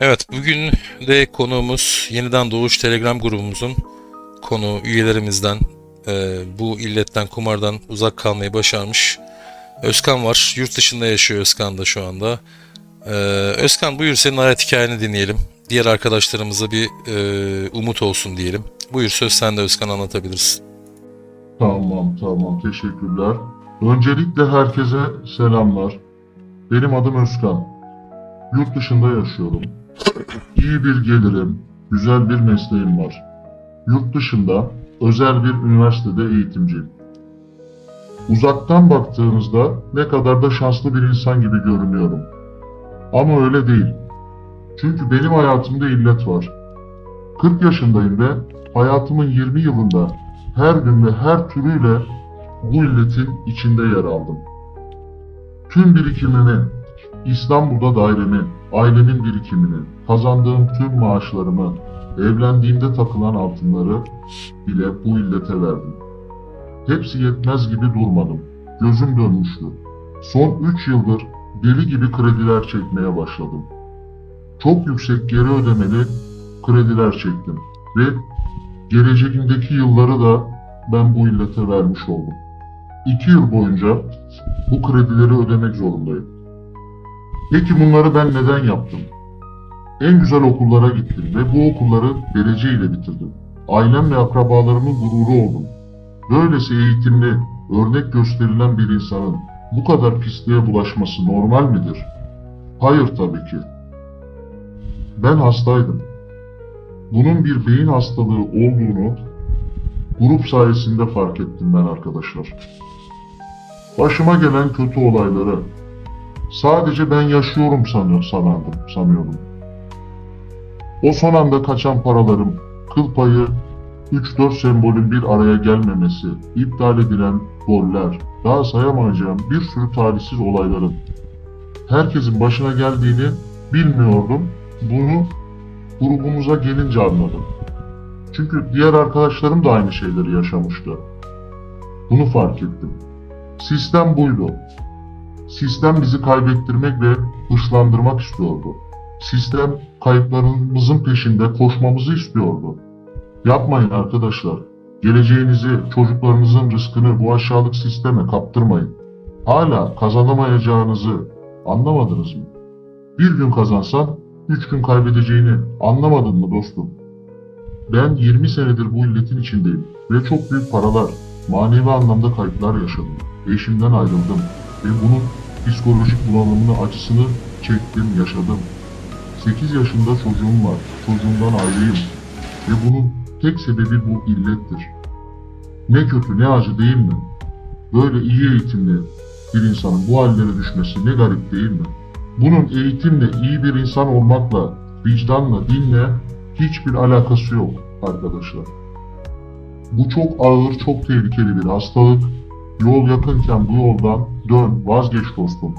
Evet, bugün de konuğumuz Yeniden Doğuş Telegram grubumuzun konu üyelerimizden e, bu illetten, kumardan uzak kalmayı başarmış Özkan var. Yurt dışında yaşıyor Özkan da şu anda. E, Özkan buyur senin hayat hikayeni dinleyelim. Diğer arkadaşlarımıza bir e, umut olsun diyelim. Buyur söz sende Özkan anlatabilirsin. Tamam tamam teşekkürler. Öncelikle herkese selamlar. Benim adım Özkan. Yurt dışında yaşıyorum. İyi bir gelirim, güzel bir mesleğim var. Yurt dışında özel bir üniversitede eğitimciyim. Uzaktan baktığınızda ne kadar da şanslı bir insan gibi görünüyorum. Ama öyle değil. Çünkü benim hayatımda illet var. 40 yaşındayım ve hayatımın 20 yılında her gün ve her türüyle bu illetin içinde yer aldım. Tüm birikimimi, İstanbul'da dairemi, ailemin birikimini, kazandığım tüm maaşlarımı, evlendiğimde takılan altınları bile bu illete verdim. Hepsi yetmez gibi durmadım. Gözüm dönmüştü. Son 3 yıldır deli gibi krediler çekmeye başladım. Çok yüksek geri ödemeli krediler çektim ve geleceğimdeki yılları da ben bu illete vermiş oldum. İki yıl boyunca bu kredileri ödemek zorundayım. Peki bunları ben neden yaptım? En güzel okullara gittim ve bu okulları dereceyle bitirdim. Ailem ve akrabalarımın gururu oldum. Böylesi eğitimli, örnek gösterilen bir insanın bu kadar pisliğe bulaşması normal midir? Hayır tabii ki. Ben hastaydım. Bunun bir beyin hastalığı olduğunu grup sayesinde fark ettim ben arkadaşlar. Başıma gelen kötü olayları sadece ben yaşıyorum sanıyor, sanardım, sanıyordum. O son anda kaçan paralarım, kıl payı, 3-4 sembolün bir araya gelmemesi, iptal edilen goller, daha sayamayacağım bir sürü talihsiz olayların herkesin başına geldiğini bilmiyordum. Bunu grubumuza gelince anladım. Çünkü diğer arkadaşlarım da aynı şeyleri yaşamıştı. Bunu fark ettim. Sistem buydu. Sistem bizi kaybettirmek ve hırslandırmak istiyordu. Sistem kayıplarımızın peşinde koşmamızı istiyordu. Yapmayın arkadaşlar. Geleceğinizi, çocuklarınızın rızkını bu aşağılık sisteme kaptırmayın. Hala kazanamayacağınızı anlamadınız mı? Bir gün kazansan, üç gün kaybedeceğini anlamadın mı dostum? Ben 20 senedir bu illetin içindeyim ve çok büyük paralar, manevi anlamda kayıplar yaşadım. Eşimden ayrıldım ve bunun psikolojik bunalımını, acısını çektim, yaşadım. 8 yaşında çocuğum var, çocuğumdan ayrıyım ve bunun tek sebebi bu illettir. Ne kötü ne acı değil mi? Böyle iyi eğitimli bir insanın bu hallere düşmesi ne garip değil mi? Bunun eğitimle, iyi bir insan olmakla, vicdanla, dinle hiçbir alakası yok arkadaşlar. Bu çok ağır, çok tehlikeli bir hastalık. Yol yakınken bu yoldan dön, vazgeç dostum.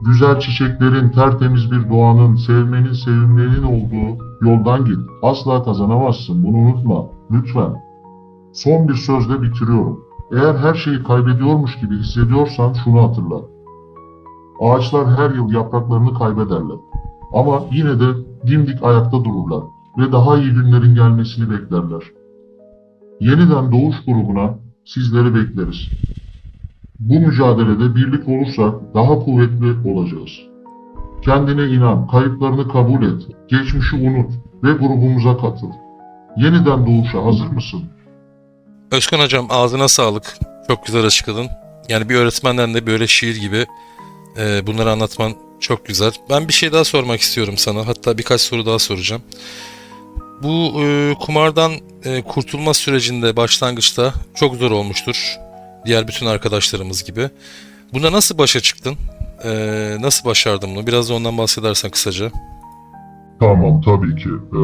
Güzel çiçeklerin, tertemiz bir doğanın, sevmenin, sevilmenin olduğu yoldan git. Asla kazanamazsın, bunu unutma. Lütfen. Son bir sözle bitiriyorum. Eğer her şeyi kaybediyormuş gibi hissediyorsan şunu hatırla. Ağaçlar her yıl yapraklarını kaybederler. Ama yine de dimdik ayakta dururlar ve daha iyi günlerin gelmesini beklerler. Yeniden doğuş grubuna sizleri bekleriz. Bu mücadelede birlik olursak daha kuvvetli olacağız. Kendine inan, kayıplarını kabul et, geçmişi unut ve grubumuza katıl. Yeniden doğuşa hazır mısın? Özkan hocam ağzına sağlık. Çok güzel açıkladın. Yani bir öğretmenden de böyle şiir gibi e, bunları anlatman çok güzel. Ben bir şey daha sormak istiyorum sana. Hatta birkaç soru daha soracağım. Bu e, kumardan e, kurtulma sürecinde başlangıçta çok zor olmuştur. Diğer bütün arkadaşlarımız gibi. Buna nasıl başa çıktın? E, nasıl başardın bunu? Biraz da ondan bahsedersen kısaca. Tamam tabii ki. Ee,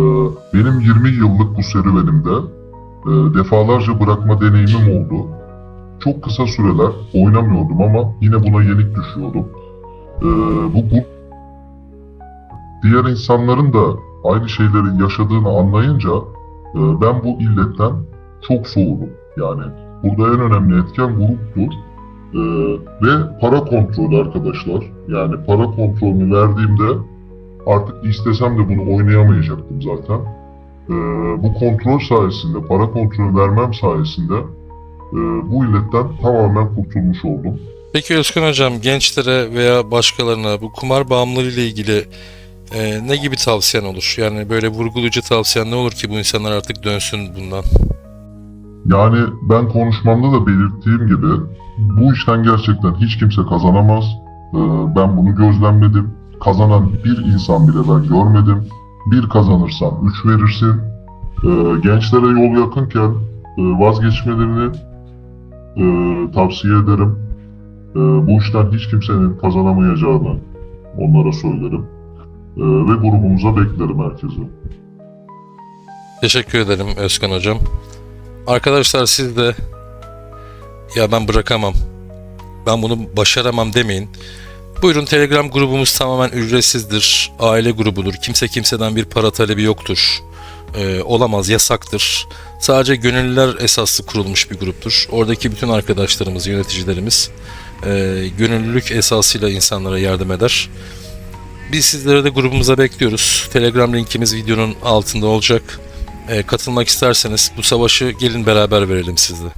benim 20 yıllık bu serüvenimde e, defalarca bırakma deneyimim oldu. Çok kısa süreler oynamıyordum ama yine buna yenik düşüyordum. Ee, bu, bu diğer insanların da aynı şeyleri yaşadığını anlayınca e, ben bu illetten çok soğudum. Yani burada en önemli etken gruptur. Ee, ve para kontrolü arkadaşlar. Yani para kontrolünü verdiğimde Artık istesem de bunu oynayamayacaktım zaten. Ee, bu kontrol sayesinde, para kontrolü vermem sayesinde e, bu illetten tamamen kurtulmuş oldum. Peki Özkan Hocam gençlere veya başkalarına bu kumar bağımlılığı ile ilgili e, ne gibi tavsiyen olur? Yani böyle vurgulayıcı tavsiyen ne olur ki bu insanlar artık dönsün bundan? Yani ben konuşmamda da belirttiğim gibi bu işten gerçekten hiç kimse kazanamaz. Ee, ben bunu gözlemledim. Kazanan bir insan bile ben görmedim. Bir kazanırsan üç verirsin. Ee, gençlere yol yakınken e, vazgeçmelerini e, tavsiye ederim. Ee, bu işten hiç kimsenin kazanamayacağını onlara söylerim. Ve grubumuza beklerim herkesi. Teşekkür ederim Özkan Hocam. Arkadaşlar siz de ya ben bırakamam, ben bunu başaramam demeyin. Buyurun Telegram grubumuz tamamen ücretsizdir. Aile grubudur. Kimse kimseden bir para talebi yoktur. Ee, olamaz, yasaktır. Sadece gönüllüler esaslı kurulmuş bir gruptur. Oradaki bütün arkadaşlarımız, yöneticilerimiz e, gönüllülük esasıyla insanlara yardım eder. Biz sizlere de grubumuza bekliyoruz. Telegram linkimiz videonun altında olacak. E, katılmak isterseniz bu savaşı gelin beraber verelim sizle.